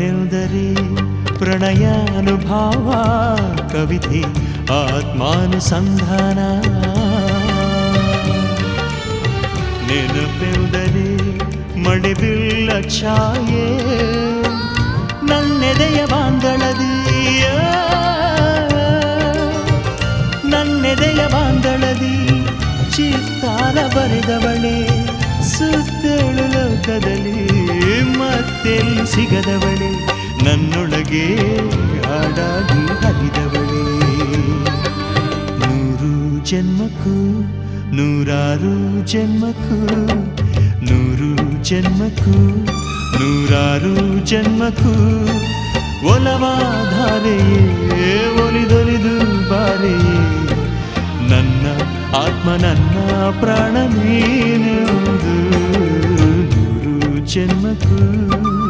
ನೆನಪೆಂದರೆ ಪ್ರಣಯಾನುಭಾವ, ಕವಿತೆ, ಆತ್ಮಾನುಸಂಧಾನ. ನೆನಪೆಂದರೆ ಮಡಿಬಿಲ್ಲ ಛಾಯೆ, ನನ್ನೆದೆಯ ಬಾಂಧಳದಿಯ. ನನ್ನೆದೆಯ ಬಾಂಧಳದಿ ಚಿತ್ತಾರ ಬರೆದವಳೆ ಸುತ್ತೇಳು ಲೋಕದಲ್ಲಿ. ಮತ್ತೆಲ್ಲಿ ಸಿಗದವಳೆ, ನನ್ನೊಳಗೆ ಹಾಡಾಗಿ ಹರಿದವಳೆ. ನೂರು ಜನ್ಮಕ್ಕೂ, ನೂರಾರು ಜನ್ಮಕ್ಕೂ, ನೂರು ಜನ್ಮಕ್ಕೂ, ನೂರಾರು ಜನ್ಮಕ್ಕೂ, ಒಲವಾಧಾರೆಯೇ, ಒಲಿದೊಲಿದು ಬಾರೆಯೇ. ನನ್ನ ಆತ್ಮ, ನನ್ನ ಪ್ರಾಣ ನೀನೆಂದು ನೂರು ಜನ್ಮಕ್ಕೂ